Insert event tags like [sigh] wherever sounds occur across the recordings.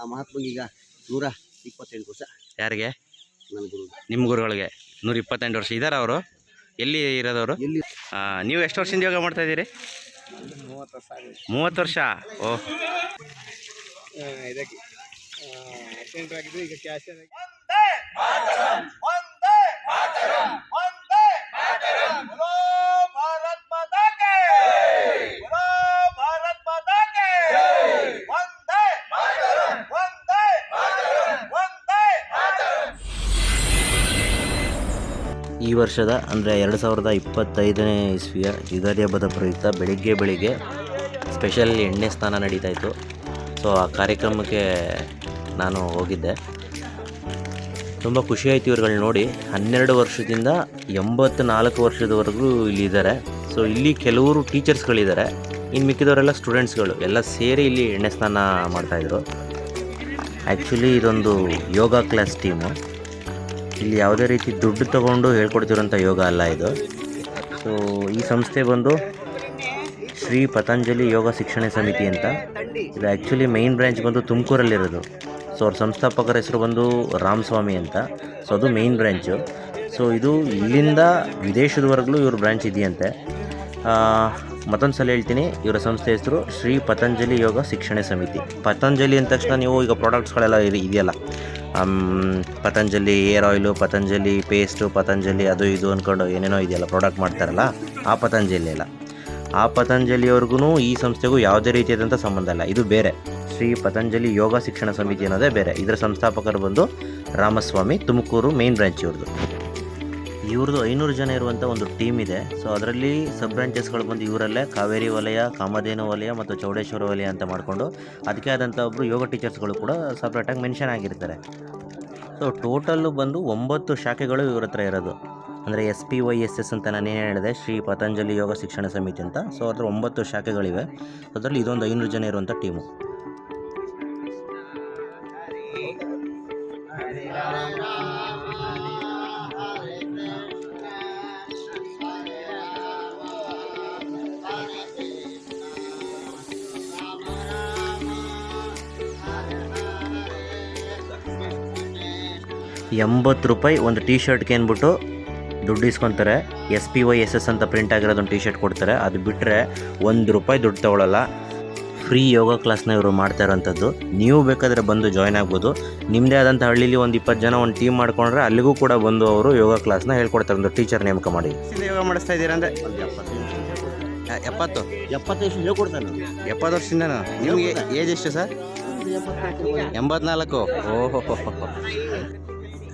ಆ ಮಹಾತ್ಮಗೀಗ ಈಗ ನೂರ ಇಪ್ಪತ್ತೆಂಟು ವರ್ಷ. ಯಾರಿಗೆ? ನನ್ನ ಗುರು ನಿಮ್ಮ ಗುರುಗಳಿಗೆ. ನೂರ ಇಪ್ಪತ್ತೆಂಟು ವರ್ಷ. ಇದ್ದಾರೆ ಅವರು? ಎಲ್ಲಿ ಇರೋದವರು? ಎಲ್ಲಿ? ನೀವು ಎಷ್ಟು ವರ್ಷದಿಂದ ಯೋಗ ಮಾಡ್ತಾ ಇದ್ದೀರಿ? ಮೂವತ್ತು ವರ್ಷ ಮೂವತ್ತು ವರ್ಷ? ಓಹ್ ಇದಕ್ಕೆ ಈಗ ಕ್ಯಾಶ್ ವರ್ಷದ, ಅಂದರೆ ಎರಡು ಸಾವಿರದ ಇಪ್ಪತ್ತೈದನೇ ಇಸ್ವಿಯ ಯುಗಾದಿ ಹಬ್ಬದ ಪ್ರಯುಕ್ತ ಬೆಳಿಗ್ಗೆ ಬೆಳಿಗ್ಗೆ ಸ್ಪೆಷಲ್ ಎಣ್ಣೆ ಸ್ನಾನ ನಡೀತಾ ಇತ್ತು. ಸೊ ಆ ಕಾರ್ಯಕ್ರಮಕ್ಕೆ ನಾನು ಹೋಗಿದ್ದೆ. ತುಂಬ ಖುಷಿಯಾಯಿತು ಇವ್ರುಗಳು ನೋಡಿ. ಹನ್ನೆರಡು ವರ್ಷದಿಂದ ಎಂಬತ್ತು ನಾಲ್ಕು ವರ್ಷದವರೆಗೂ ಇಲ್ಲಿ ಇದ್ದಾರೆ. ಸೊ ಇಲ್ಲಿ ಕೆಲವರು ಟೀಚರ್ಸ್ಗಳಿದ್ದಾರೆ. ಇನ್ನು ಮಿಕ್ಕಿದವರೆಲ್ಲ ಸ್ಟೂಡೆಂಟ್ಸ್ಗಳು. ಎಲ್ಲ ಸೇರಿ ಇಲ್ಲಿ ಎಣ್ಣೆ ಸ್ನಾನ ಮಾಡ್ತಾಯಿದ್ರು ಆ್ಯಕ್ಚುಲಿ ಇದೊಂದು ಯೋಗ ಕ್ಲಾಸ್ ಟೀಮು. ಇಲ್ಲಿ ಯಾವುದೇ ರೀತಿ ದುಡ್ಡು ತಗೊಂಡು ಹೇಳ್ಕೊಡ್ತಿರೋಂಥ ಯೋಗ ಅಲ್ಲ ಇದು. ಸೊ ಈ ಸಂಸ್ಥೆ ಬಂದು ಶ್ರೀ ಪತಂಜಲಿ ಯೋಗ ಶಿಕ್ಷಣ ಸಮಿತಿ ಅಂತ. ಇದು ಆ್ಯಕ್ಚುಲಿ ಮೈನ್ ಬ್ರ್ಯಾಂಚ್ ಬಂದು ತುಮಕೂರಲ್ಲಿರೋದು. ಸೊ ಅವ್ರ ಸಂಸ್ಥಾಪಕರ ಹೆಸರು ಬಂದು ರಾಮಸ್ವಾಮಿ ಅಂತ. ಸೊ ಅದು ಮೈನ್ ಬ್ರ್ಯಾಂಚು ಸೊ ಇದು ಇಲ್ಲಿಂದ ವಿದೇಶದವರೆಗೂ ಇವ್ರ ಬ್ರ್ಯಾಂಚ್ ಇದೆಯಂತೆ. ಮತ್ತೊಂದು ಸಲ ಹೇಳ್ತೀನಿ, ಇವರ ಸಂಸ್ಥೆ ಹೆಸರು ಶ್ರೀ ಪತಂಜಲಿ ಯೋಗ ಶಿಕ್ಷಣ ಸಮಿತಿ. ಪತಂಜಲಿ ಅಂದ ತಕ್ಷಣ ನೀವು ಈಗ ಪ್ರಾಡಕ್ಟ್ಸ್ಗಳೆಲ್ಲ ಇದೆಯಲ್ಲ. Patanjali hair oil Patanjali paste Patanjali ಅದು ಇದು ಅಂದ್ಕೊಂಡು ಏನೇನೋ ಇದೆಯಲ್ಲ ಪ್ರಾಡಕ್ಟ್ ಮಾಡ್ತಾರಲ್ಲ, ಆ ಪತಂಜಲಿ ಎಲ್ಲ. ಆ ಪತಂಜಲಿಯವ್ರಿಗೂ ಈ ಸಂಸ್ಥೆಗೂ ಯಾವುದೇ ರೀತಿಯಾದಂಥ ಸಂಬಂಧ ಇಲ್ಲ. ಇದು ಬೇರೆ. ಶ್ರೀ ಪತಂಜಲಿ ಯೋಗ ಶಿಕ್ಷಣ ಸಮಿತಿ ಅನ್ನೋದೇ ಬೇರೆ. ಇದರ ಸಂಸ್ಥಾಪಕರು ಬಂದು ರಾಮಸ್ವಾಮಿ ತುಮಕೂರು ಮೇನ್ ಬ್ರಾಂಚ್ ಇವ್ರದ್ದು ಇವ್ರದ್ದು ಐನೂರು ಜನ ಇರುವಂಥ ಒಂದು ಟೀಮ್ ಇದೆ. ಸೊ ಅದರಲ್ಲಿ ಸಬ್ ಬ್ರಾಂಚಸ್ಗಳು ಬಂದು ಇವರಲ್ಲೇ ಕಾವೇರಿ ವಲಯ, ಕಾಮಧೇನು ವಲಯ ಮತ್ತು ಚೌಡೇಶ್ವರ ವಲಯ ಅಂತ ಮಾಡಿಕೊಂಡು ಅದಕ್ಕೆ ಆದಂಥ ಒಬ್ಬರು ಯೋಗ ಟೀಚರ್ಸ್ಗಳು ಕೂಡ ಸಪ್ರೇಟಾಗಿ ಮೆನ್ಷನ್ ಆಗಿರ್ತಾರೆ. ಸೊ ಟೋಟಲ್ಲು ಬಂದು ಒಂಬತ್ತು ಶಾಖೆಗಳು ಇವ್ರ ಹತ್ರ ಇರೋದು. ಅಂದರೆ S P Y S S ಅಂತ ನಾನೇನು ಹೇಳಿದೆ, ಶ್ರೀ ಪತಂಜಲಿ ಯೋಗ ಶಿಕ್ಷಣ ಸಮಿತಿ ಅಂತ. ಸೊ ಅದರ ಒಂಬತ್ತು ಶಾಖೆಗಳಿವೆ. ಅದರಲ್ಲಿ ಇದೊಂದು ಐನೂರು ಜನ ಇರುವಂಥ ಟೀಮು ಎಂಬತ್ತು ರೂಪಾಯಿ ಒಂದು ಟೀ ಶರ್ಟ್ಗೆ ಏನ್ಬಿಟ್ಟು ದುಡ್ಡು ಇಸ್ಕೊತಾರೆ. S P Y S S ಅಂತ ಪ್ರಿಂಟ್ ಆಗಿರೋದು ಒಂದು ಟೀ ಶರ್ಟ್ ಕೊಡ್ತಾರೆ. ಅದು ಬಿಟ್ಟರೆ ಒಂದು ರೂಪಾಯಿ ದುಡ್ಡು ತೊಗೊಳಲ್ಲ. ಫ್ರೀ ಯೋಗ ಕ್ಲಾಸ್ನ ಇವರು ಮಾಡ್ತಾ ಇರೋಂಥದ್ದು. ನೀವು ಬೇಕಾದರೆ ಬಂದು ಜಾಯ್ನ್ ಆಗ್ಬೋದು. ನಿಮ್ಮದೇ ಆದಂಥ ಹಳ್ಳಿಲಿ ಒಂದು ಇಪ್ಪತ್ತು ಜನ ಒಂದು ಟೀಮ್ ಮಾಡ್ಕೊಂಡ್ರೆ ಅಲ್ಲಿಗೂ ಕೂಡ ಬಂದು ಅವರು ಯೋಗ ಕ್ಲಾಸ್ನ ಹೇಳ್ಕೊಡ್ತಾರೆ. ಒಂದು ಟೀಚರ್ ನೇಮಕ ಮಾಡಿ. ಯೋಗ ಮಾಡಿಸ್ತಾ ಇದ್ದೀರಾ ಅಂದರೆ? ಎಪ್ಪತ್ತು? ಎಪ್ಪತ್ತು ವರ್ಷ ಹೇಳ್ಕೊಡ್ತಾನೆ ಎಪ್ಪತ್ತು ವರ್ಷದಿಂದ ನಿಮಗೆ ಏಜ್ ಎಷ್ಟು ಸರ್? ಎಂಬತ್ನಾಲ್ಕು? ಓಹೋ.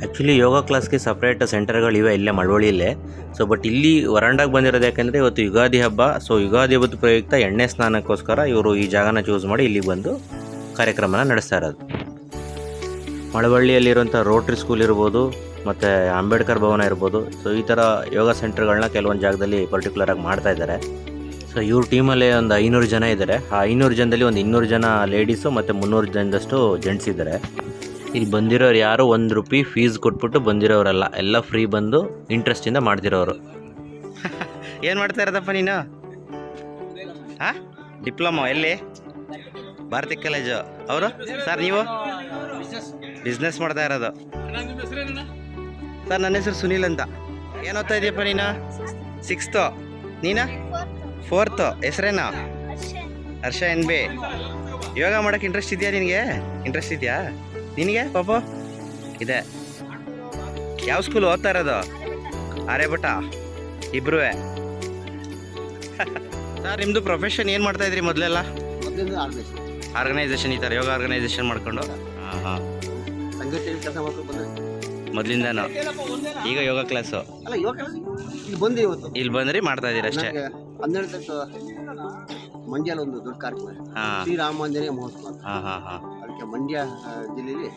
ಆ್ಯಕ್ಚುಲಿ ಯೋಗ ಕ್ಲಾಸ್ಗೆ ಸಪ್ರೇಟ್ ಸೆಂಟರ್ಗಳಿವೆ ಇಲ್ಲೇ ಮಳವಳ್ಳಿಯಲ್ಲೇ ಸೊ ಬಟ್ ಇಲ್ಲಿ ವರಾಂಡಾಗೆ ಬಂದಿರೋದು ಯಾಕೆಂದರೆ ಇವತ್ತು ಯುಗಾದಿ ಹಬ್ಬ. ಸೊ ಯುಗಾದಿ ಹಬ್ಬದ ಪ್ರಯುಕ್ತ ಎಣ್ಣೆ ಸ್ನಾನಕ್ಕೋಸ್ಕರ ಇವರು ಈ ಜಾಗನ ಚೂಸ್ ಮಾಡಿ ಇಲ್ಲಿ ಬಂದು ಕಾರ್ಯಕ್ರಮನ ನಡೆಸ್ತಾ ಇರೋದು. ಮಳವಳ್ಳಿಯಲ್ಲಿರುವಂಥ ರೋಟ್ರಿ ಸ್ಕೂಲ್ ಇರ್ಬೋದು, ಮತ್ತು ಅಂಬೇಡ್ಕರ್ ಭವನ ಇರ್ಬೋದು. ಸೊ ಈ ಥರ ಯೋಗ ಸೆಂಟರ್ಗಳನ್ನ ಕೆಲವೊಂದು ಜಾಗದಲ್ಲಿ ಪರ್ಟಿಕ್ಯುಲರಾಗಿ ಮಾಡ್ತಾ ಇದ್ದಾರೆ. ಸೊ ಇವ್ರ ಟೀಮಲ್ಲೇ ಒಂದು ಐನೂರು ಜನ ಇದ್ದಾರೆ. ಆ ಐನೂರು ಜನದಲ್ಲಿ ಒಂದು ಇನ್ನೂರು ಜನ ಲೇಡೀಸು ಮತ್ತು ಮುನ್ನೂರು ಜನದಷ್ಟು ಜೆಂಟ್ಸ್ ಇದ್ದಾರೆ. ಇಲ್ಲಿ ಬಂದಿರೋರು ಯಾರು ಒಂದು ರೂಪಾಯಿ ಫೀಸ್ ಕೊಟ್ಬಿಟ್ಟು ಬಂದಿರೋರಲ್ಲ, ಎಲ್ಲ ಫ್ರೀ ಬಂದು ಇಂಟ್ರೆಸ್ಟಿಂದ ಮಾಡ್ತಿರೋರು. [laughs] ಏನು ಮಾಡ್ತಾ ಇರೋದಪ್ಪ ನೀನು? ಹಾಂ? ಡಿಪ್ಲೊಮಾ, ಎಲ್ಲಿ? ಭಾರತಿ ಕಾಲೇಜು. ಅವರು? ಸರ್, ನೀವು? ಬಿಸ್ನೆಸ್ ಮಾಡ್ತಾ ಇರೋದು. ಸರ್, ನನ್ನ ಹೆಸರು ಸುನೀಲ್ ಅಂತ. ಏನು ಓದ್ತಾ ಇದೆಯಪ್ಪ ನೀನು? ಸಿಕ್ಸ್ತು ನೀನು? ಫೋರ್ತು ಹೆಸರೇನ? ಹರ್ಷ ಎನ್ ಬಿ ಯೋಗ ಮಾಡೋಕ್ಕೆ ಇಂಟ್ರೆಸ್ಟ್ ಇದೆಯಾ ನಿನಗೆ? ಇಂಟ್ರೆಸ್ಟ್ ಇದೆಯಾ? ನಿನಗೆ ಪಾಪ? ಇದೆ. ಯಾವ ಸ್ಕೂಲ್ ಓದ್ತಾ ಇರೋದು? ಬಟ ಇಬ್ರು ಸರ್ ನಿಮ್ಮದು ಪ್ರೊಫೆಷನ್ ಏನು ಮಾಡ್ತಾ ಇದ್ರಿ ಮೊದಲೆಲ್ಲ? ಆರ್ಗನೈಸೇಷನ್ ಈ ಥರ ಯೋಗ ಆರ್ಗನೈಸೇಷನ್ ಮಾಡ್ಕೊಂಡು? ಹಾಂ ಹಾಂ. ಮೊದಲಿಂದನೂ? ಈಗ ಯೋಗ ಕ್ಲಾಸು ಇಲ್ಲಿ ಬಂದ್ರಿ ಮಾಡ್ತಾ ಇದ್ದೀರಿ ಅಷ್ಟೇ? ಹನ್ನೆರಡು ಮಂಡ್ಯಲ್ಲಿ ಒಂದು ದೊಡ್ಡ ಕಾರ್ಯಕ್ರಮ ಶ್ರೀರಾಮಾಂಜನೇಯ ಮಹೋತ್ಸವ. ಹಾಂ ಹಾಂ ಹಾಂ. ಮಂಡ್ಯ ಆ, ಜಿಲ್ಲೆಯಲ್ಲಿ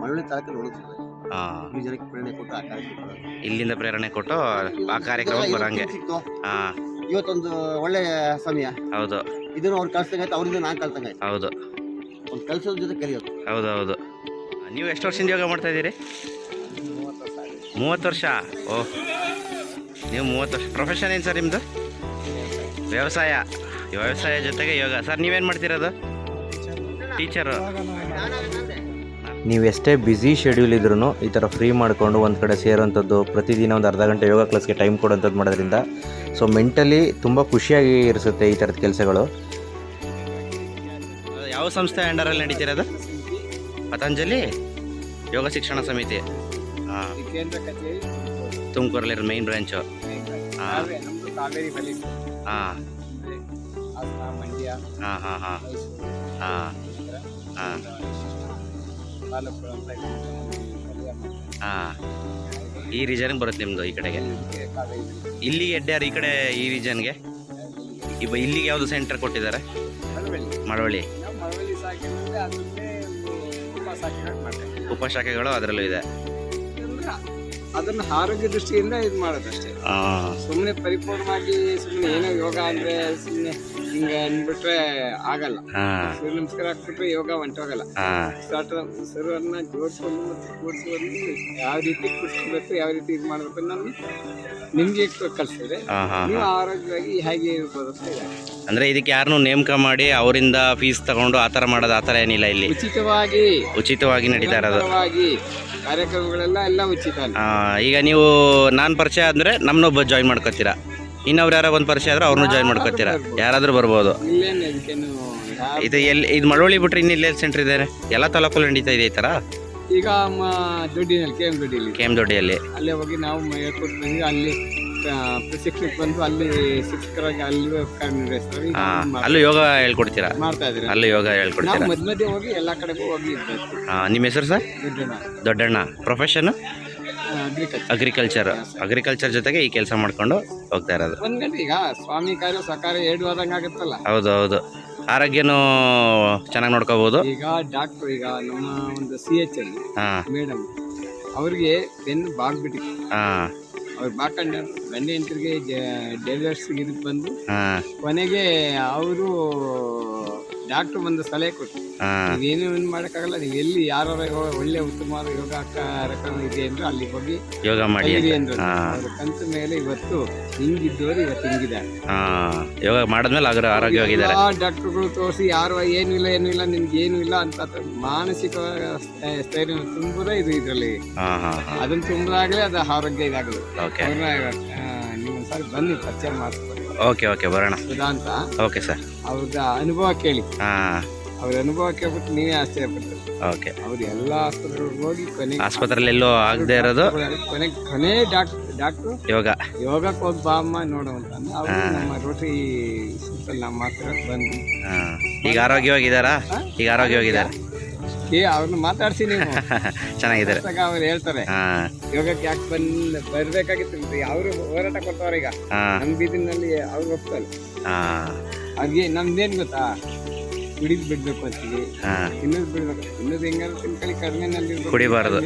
ಮರಳಿ ತಾಲೂಕಲ್ಲಿ ಈ ಜನಕ್ಕೆ ಪ್ರೇರಣೆ ಕೊಟ್ಟು ಆ ಕಾರ್ಯಕ್ರಮ ಮಾಡೋದು. ಇಲ್ಲಿಂದ ಪ್ರೇರಣೆ ಕೊಟ್ಟು ಆ ಕಾರ್ಯಕ್ರಮಕ್ಕೆ ಬರಂಗೆ. ಇವತ್ತು ಸಿಕ್ತು. ಹಾಂ ಇವತ್ತೊಂದು ಒಳ್ಳೆ ಸಮಯ. ಹೌದು. ಇದನ್ನು ಅವ್ರು ಕಳ್ಸಂಗಾಯ್ತು ಅವರಿಂದ ನಾನು ಕಳ್ಸಂಗಾಯ್ತು ಹೌದು. ಒಂದು ಕಲ್ಸೋದ್ರ ಜೊತೆ ಕಲಿಯೋದು ಹೌದು ಹೌದು. ನೀವು ಎಷ್ಟು ವರ್ಷದಿಂದ ಯೋಗ ಮಾಡ್ತಾ ಇದ್ದೀರಿ? ಮೂವತ್ತು ವರ್ಷ. ಓಹ್ ನೀವು ಮೂವತ್ತು ವರ್ಷ. ಪ್ರೊಫೆಷನ್ ಏನು ಸರ್ ನಿಮ್ಮದು ವ್ಯವಸಾಯ. ವ್ಯವಸಾಯ ಜೊತೆಗೆ ಯೋಗ. ಸರ್ ನೀವೇನು ಮಾಡ್ತಿರೋದು? ಟೀಚರು ನೀವು ಎಷ್ಟೇ ಬ್ಯುಸಿ ಶೆಡ್ಯೂಲ್ ಇದ್ರೂ ಈ ಥರ ಫ್ರೀ ಮಾಡಿಕೊಂಡು ಒಂದು ಕಡೆ ಸೇರೋವಂಥದ್ದು ಪ್ರತಿದಿನ ಒಂದು ಅರ್ಧ ಗಂಟೆ ಯೋಗ ಕ್ಲಾಸ್ಗೆ ಟೈಮ್ ಕೊಡೋಂಥದ್ದು ಮಾಡೋದ್ರಿಂದ. ಸೊ ಮೆಂಟಲಿ ತುಂಬ ಖುಷಿಯಾಗಿ ಇರಿಸುತ್ತೆ ಈ ಥರದ ಕೆಲಸಗಳು. ಯಾವ ಸಂಸ್ಥೆ ಅಂಡರಲ್ಲಿ ನಡೀತಿರೋದು ಪತಂಜಲಿ ಯೋಗ ಶಿಕ್ಷಣ ಸಮಿತಿ. ಹಾಂ. ತುಮಕೂರಲ್ಲಿರೋ ಮೈನ್ ಬ್ರಾಂಚು ಹಾಂ. ಹಾಂ ಹಾಂ ಹಾಂ. ಹಾಂ. ಹಾಂ. ಹಾಂ. ಈ ರೀಜನ್ಗೆ ಬರುತ್ತೆ ನಿಮ್ಮದು ಈ ಕಡೆಗೆ. ಇಲ್ಲಿ ಇಲ್ಲಿಗೆ ಎಡ್ಡ್ಯಾರು ಈ ಕಡೆ ಈ ರೀಜನ್ಗೆ ಇವ ಇಲ್ಲಿಗೆ ಯಾವುದು ಸೆಂಟರ್ ಕೊಟ್ಟಿದ್ದಾರೆ? ಮಳವಳ್ಳಿ. ಉಪಶಾಖೆಗಳು ಅದರಲ್ಲೂ ಇದೆ. ಅದನ್ನು ಆರೋಗ್ಯ ದೃಷ್ಟಿಯಿಂದ ಇದು ಮಾಡೋದಷ್ಟೇ. ಸುಮ್ಮನೆ ಪರಿಪೂರ್ಣವಾಗಿ ಸುಮ್ಮನೆ ಏನೋ ಯೋಗ ಅಂದ್ರೆ ಸುಮ್ಮನೆ ಹಿಂಗೆ ಅಂದ್ಬಿಟ್ರೆ ಆಗಲ್ಲ. ಸೂರ್ಯ ನಮಸ್ಕಾರ ಹಾಕ್ಬಿಟ್ರೆ ಯೋಗ ಹೊಂಟೋಗಲ್ಲ ಸರ್ವನ್ನ ಜೋಡಿಸ್ಕೊಂಡು ಮತ್ತು ಕೂಡಿಸ್ಕೊಂಡು ಯಾವ ರೀತಿ ಕೂಡಿಸ್ಕೊಬೇಕು ಯಾವ ರೀತಿ ಇದು ಮಾಡಬೇಕು ನಾನು ನಿಮಗೆ ಕಲಿಸಿದ್ರೆ ನೀವು ಆರೋಗ್ಯವಾಗಿ ಹೇಗೆ ಇರ್ಬೋದು ಅಂತ ಅಂದರೆ ಇದಕ್ಕೆ ಯಾರನ್ನು ನೇಮಕ ಮಾಡಿ ಅವರಿಂದ ಫೀಸ್ ತಗೊಂಡು ಆ ಥರ ಮಾಡೋದು ಆ ಥರ ಏನಿಲ್ಲ ಇಲ್ಲಿ. ಉಚಿತವಾಗಿ. ಉಚಿತವಾಗಿ ನಡೀತಾ ಇರೋದು. ಕಾರ್ಯಕ್ರಮಗಳೆಲ್ಲ ಎಲ್ಲ ಉಚಿತ ಈಗ ನೀವು ನಾನು ಪರಿಚಯ ಅಂದರೆ ನಮ್ಮನ್ನೊಬ್ಬ ಜಾಯಿನ್ ಮಾಡ್ಕೊತೀರಾ. ಇನ್ನೊಬ್ರು ಯಾರೋ ಒಂದು ಪರಿಚಯ ಆದ್ರೆ ಅವ್ರನ್ನೂ ಜಾಯಿನ್ ಮಾಡ್ಕೊತೀರಾ? ಯಾರಾದರೂ ಬರ್ಬೋದು. ಇದು ಎಲ್ಲಿ ಇದು ಮಳವಳ್ಳಿ ಬಿಟ್ರೆ ಇನ್ನು ಇಲ್ಲೇ ಸೆಂಟ್ರ್ ಇದೆ ಎಲ್ಲ ತಾಲೂಕಲ್ಲಿ ನಡೀತಾ ಇದೆ ಈ ಥರ? ಈಗ ದೊಡ್ಡಿನಲ್ಲಿ ಕೆ ಎಂ ದೊಡ್ಡಿಯಲ್ಲಿ. ಕೆ ಎಂ ದೊಡ್ಡಿಯಲ್ಲಿ. ಅಲ್ಲೇ ಹೋಗಿ ನಾವು ಏರ್ಪೋರ್ಟ್ ಬಂದು ಅಲ್ಲಿ ಪ್ರಶಿಕ್ಷಣಕ್ಕೆ ಬಂದು ಅಲ್ಲಿ ಶಿಕ್ಷಕರಾಗಿ ಅಲ್ಲಿ ಕಾರ್ಯನಿರ್ವಹಿಸ್ತಾರೆ ಅಲ್ಲೂ ಯೋಗ ಹೇಳ್ಕೊಡ್ತೀರಾ? ಮಾಡ್ತಾ ಇದ್ದೀರಾ. ಅಲ್ಲಿ ಯೋಗ ಹೇಳ್ಕೊಡ್ತೀರಾ? ಮಧ್ಯ ಮಧ್ಯೆ ಹೋಗಿ ಎಲ್ಲ ಕಡೆಗೂ ಹೋಗಿ ನಿಮ್ಮ ಹೆಸರು ಸರ್? ದುಡ್ಡನ್ನ ದೊಡ್ಡಣ್ಣ. Profession agriculture. ಅಗ್ರಿಕಲ್ಚರ್ ಜೊತೆಗೆ ಈ ಕೆಲಸ ಮಾಡ್ಕೊಂಡು ಹೋಗ್ತಾ ಇರೋದು. ಒಂದ್ ಗಂಟೆ ಈಗ ಸ್ವಾಮಿ ಕಾರ್ಯ ಸಕಾರ ಎರಡು ಆದಂಗೆ ಆಗುತ್ತಲ್ಲ? ಹೌದು ಹೌದು. ಆರೋಗ್ಯನೂ ಚೆನ್ನಾಗಿ ನೋಡ್ಕೋಬಹುದು ಈಗ ಡಾಕ್ಟರ್ ಈಗ ನಮ್ಮ ಒಂದು ಸಿ ಎಚ್ ಅಲ್ಲಿ ಹಾಂ. ಮೇಡಮ್ ಅವ್ರಿಗೆ ಬೆನ್ನು ಬಾಗ್ಬಿಟ್ಟಿತ್ತು ಹಾಂ. ಅವ್ರು ಬಾಕಂಡ ಗಂಡ ಹೆಂಡತಿಗೆ ಡೆಲಿವರ್ಸ್ ಇದಕ್ಕೆ ಬಂದು ಹಾಂ. ಕೊನೆಗೆ ಅವರು ಡಾಕ್ಟರ್ ಬಂದ ಸಲಹೆ ಕೊಟ್ಟು ಏನು ನೀವೇನು ಏನು ಮಾಡೋಕ್ಕಾಗಲ್ಲ ನೀವು ಎಲ್ಲಿ ಯಾರ ಒಳ್ಳೆ ಉತ್ತಮವಾದ ಯೋಗ ಕಾರ್ಯಕ್ರಮ ಇದೆ ಅಂದ್ರೆ ಅಲ್ಲಿ ಹೋಗಿ ಯೋಗ ಮಾಡಿ ಅಂದ್ರು. ಕಂತ ಮೇಲೆ ಇವತ್ತು ಹಿಂಗಿದ್ದವರು ಇವತ್ತು ಹಿಂಗಿದ್ದಾರೆ. ಯೋಗ ಮಾಡಿದ್ಮೇಲೆ ಆಗರ ಆರೋಗ್ಯವಾಗಿದ್ದಾರೆ. ಡಾಕ್ಟರ್ಗಳು ತೋರಿಸಿ ಯಾರು ಏನು ಇಲ್ಲ ಏನು ಇಲ್ಲ ನಿಮ್ಗೆ ಏನು ಇಲ್ಲ ಅಂತ ಮಾನಸಿಕ ಸ್ಥೈ- ಸ್ಥೈರ್ಯ ತುಂಬುದೇ ಇದು ಇದರಲ್ಲಿ. ಅದನ್ನ ತುಂಬದಾಗಲೇ ಅದು ಆರೋಗ್ಯ ಇದಾಗಲು ಅವ್ರನ್ನ ನೀವು ಒಂದ್ಸಾರಿ ಬನ್ನಿ ಪರಿಚಯ ಮಾಡಿಸ್ಕೊಡಿ ಓಕೆ ಓಕೆ ಬರೋಣ. ಸುಧಾ ಅಂತ ಓಕೆ ಸರ್ ಅವ್ರದ ಅನುಭವ ಕೇಳಿ. ಹಾಂ. ಅವ್ರ ಅನುಭವ ಕೇಳ್ಬಿಟ್ಟು ನೀವೇ ಆಶ್ಚರ್ಯಪಡ್ತೀರಿ ಓಕೆ ಅವ್ರು ಎಲ್ಲ ಆಸ್ಪತ್ರೆಗಳಿಗೆ ಹೋಗಿ ಕೊನೆ ಆಸ್ಪತ್ರೆಯಲ್ಲಿ ಎಲ್ಲೋ ಆಗದೆ ಇರೋದು? ಕೊನೆ ಕೊನೆ ಡಾಕ್ಟರ್ ಡಾಕ್ಟ್ರು. ಯೋಗ. ಯೋಗಕ್ಕೆ ಹೋಗಿ ಬಾ ಅಮ್ಮ ನೋಡು ಅಂತ ಅಂದು ಅವರು ನಮ್ಮ ರೋಟರಿ ನಮ್ಮ ಹತ್ರ ಬಂದು ಈಗ ಆರೋಗ್ಯವಾಗಿದ್ದಾರಾ ಈಗ ಆರೋಗ್ಯವಾಗಿದ್ದಾರೆ ಏ ಅವ್ರನ್ನ ಮಾತಾಡ್ಸಿ ನೀವು. [laughs] ಚೆನ್ನಾಗಿದ್ದಾರೆ. ಅವ್ರು ಹೇಳ್ತಾರೆ. ಯೋಗಕ್ಕೆ ಯಾಕೆ ಬಂದ್ ಬರ್ಬೇಕಾಗಿತ್ತು ಅವರು ಹೋರಾಟ ಕೊಟ್ಟವ್ರ ಈಗ. ನಮ್ ಬೀದಿನಲ್ಲಿ ಅವ್ರು ಒಪ್ತಲ್ಲ ಹಾಂ. ಅವ್ರಿಗೆ ನಮ್ದೇನ್ ಗೊತ್ತಾ? ಕುಡಿದ್ ಬಿಡ್ಬೇಕು ಅಂತೀವಿ ಹಾಂ. ತಿನ್ನೋದು ಬಿಡ್ಬೇಕು. ತಿನ್ನೋದು ಹೆಂಗಾರು ತಿನ್ಕೊಳ್ಳಿ ಕಡಿಮೆನಲ್ಲಿ ಕುಡಿಬಾರ್ದು.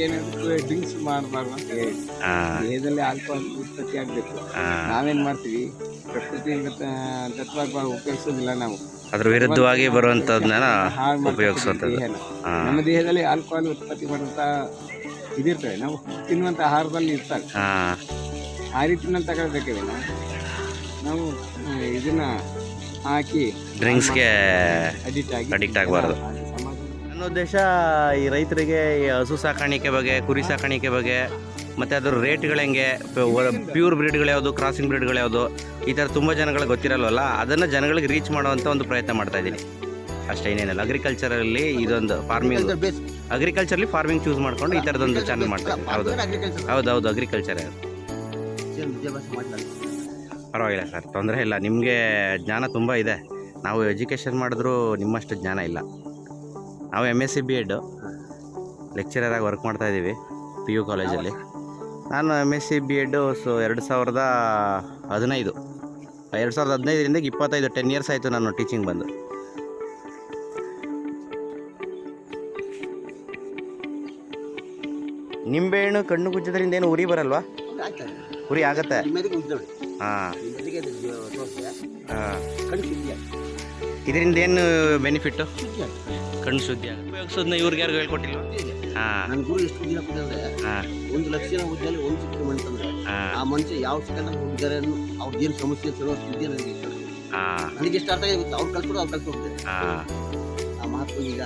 ಏನಾದ್ರು ಡ್ರಿಂಕ್ಸ್ ಮಾಡಬಾರ್ದು ಅಂತ ಹೇಳಿ. ಹಾಂ. ದೇಹದಲ್ಲಿ ಆಲ್ಕೋಹಾಲ್ ಉತ್ಪತ್ತಿ ಆಗಬೇಕು. ಹಾಂ. ನಾವೇನ್ ಮಾಡ್ತೀವಿ? ಪ್ರಕೃತಿ ತತ್ವ ಉಪಯೋಗಿಸೋದಿಲ್ಲ ನಾವು. ಅದ್ರ ವಿರುದ್ಧವಾಗಿ ಬರುವಂಥದ್ದನ್ನ ಹಾಳು ನಮ್ಮ ದೇಹದಲ್ಲಿ ಆಲ್ಕೋಹಾಲ್ ಉತ್ಪತ್ತಿ ಮಾಡುವಂತ ಇದಿರ್ತವೆ. ನಾವು ತಿನ್ನುವಂತ ಆಹಾರದಲ್ಲಿ ಇರ್ತವೆ. ಆ ರೀತಿ ನಾವು ನಾವು ಇದನ್ನ ಹಾಕಿ ಡ್ರಿಂಕ್ಸ್ಗೆ ಅಡಿಕ್ಟ್ ಆಗಿ Addict ಆಗ್ಬಾರ್ದು. ನನ್ನ ಉದ್ದೇಶ ಈ ರೈತರಿಗೆ ಈ ಹಸು ಸಾಕಾಣಿಕೆ ಬಗ್ಗೆ ಕುರಿ ಸಾಕಾಣಿಕೆ ಬಗ್ಗೆ ಮತ್ತು ಅದ್ರ ರೇಟ್ಗಳು ಹೆಂಗೆ ಪ್ಯೂರ್ ಬ್ರೀಡ್ಗಳು ಯಾವುದು ಕ್ರಾಸಿಂಗ್ ಬ್ರೀಡ್ಗಳು ಯಾವುದು ಈ ಥರ ತುಂಬ ಜನಗಳಿಗೆ ಗೊತ್ತಿರಲ್ವಲ್ಲ ಅದನ್ನು ಜನಗಳಿಗೆ ರೀಚ್ ಮಾಡುವಂಥ ಒಂದು ಪ್ರಯತ್ನ ಮಾಡ್ತಾ ಇದ್ದೀನಿ. ಅಷ್ಟೇ ಏನೇನಲ್ಲ ಅಗ್ರಿಕಲ್ಚರಲ್ಲಿ ಇದೊಂದು ಫಾರ್ಮಿಂಗ್ ಅಗ್ರಿಕಲ್ಚರ್ಲಿ ಫಾರ್ಮಿಂಗ್ ಚೂಸ್ ಮಾಡ್ಕೊಂಡು ಈ ಥರದೊಂದು ಚಾನಲ್ ಮಾಡ್ತಾರೆ ಹೌದು. ಹೌದು ಹೌದು ಅಗ್ರಿಕಲ್ಚರ್ ಪರವಾಗಿಲ್ಲ ಸರ್ ತೊಂದರೆ ಇಲ್ಲ. ನಿಮಗೆ ಜ್ಞಾನ ತುಂಬ ಇದೆ. ನಾವು ಎಜುಕೇಷನ್ ಮಾಡಿದ್ರೂ ನಿಮ್ಮಷ್ಟು ಜ್ಞಾನ ಇಲ್ಲ. ನಾವು M S C B Ed ಲೆಕ್ಚರರಾಗಿ work ಮಾಡ್ತಾಯಿದ್ದೀವಿ ಪಿ ಯು ಕಾಲೇಜಲ್ಲಿ ನಾನು M S C B Ed so ಎರಡು ಸಾವಿರದ ಹದಿನೈದು ಎರಡು ಸಾವಿರದ ಹದಿನೈದರಿಂದ ಇಪ್ಪತ್ತೈದು ಟೆನ್ ಇಯರ್ಸ್ ಆಯಿತು ನಾನು ಟೀಚಿಂಗ್ ಬಂದು. ನಿಂಬೆಹಣ್ಣು ಕಣ್ಣು ಗುಜ್ಜದ್ರಿಂದ ಏನು ಉರಿ ಬರಲ್ವಾ? ಉರಿ ಆಗತ್ತೆ. ಹಾಂ. ಇದರಿಂದ ಏನು ಬೆನಿಫಿಟ್ಟು ಕಣ್ಣು ಶುದ್ಧಿ ಆಗುತ್ತೆ. ಉಪಯೋಗಿಸೋದನ್ನ ಇವ್ರಿಗೆ ಯಾರು ಹೇಳ್ಕೊಟ್ಟಿಲ್ಲ ಹಾಂ. ನನ್ನ ಗುರು ಎಷ್ಟು ದಿನ ಕೂತಿದ್ರೆ ಹಾಂ. ಒಂದು ಲಕ್ಷ ಉದ್ದಲ್ಲಿ ಒಂದು ಚಿಕ್ಕ ಆ ಮನುಷ್ಯ ಯಾವ ಸಿಕ್ಕಂದ್ರೆ ಹುಡುಗರ ಏನು ಸಮಸ್ಯೆ ಸರೋ ಸುದ್ದಿ ನನಗೆ ನನಗೆ ಎಷ್ಟು ಅರ್ಥ ಆಗುತ್ತೆ ಅವ್ರು ಕಲ್ತ್ಬಿಡು ಅವ್ರು ಕಲ್ತ್ಬಿಡ್ತಾರೆ ಹಾಂ. ಆ ಮಹತ್ವ ಈಗ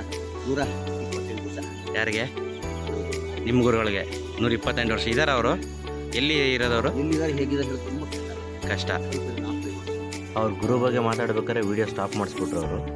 ನೂರ ಇಪ್ಪತ್ತೆಂಟು ಯಾರಿಗೆ? ನಿಮ್ಮ ಗುರುಗಳಿಗೆ. ನೂರ ಇಪ್ಪತ್ತೆಂಟು ವರ್ಷ. ಇದ್ದಾರೆ ಅವರು? ಎಲ್ಲಿ ಇರೋದವರು? ಎಲ್ಲಿದ್ದಾರೆ ಹೇಗಿದ್ದಾರೆ ಕಷ್ಟ. ಅವ್ರ ಗುರು ಬಗ್ಗೆ ಮಾತಾಡ್ಬೇಕಾದ್ರೆ ವಿಡಿಯೋ ಸ್ಟಾಪ್ ಮಾಡಿಸ್ಬಿಟ್ರು ಅವರು.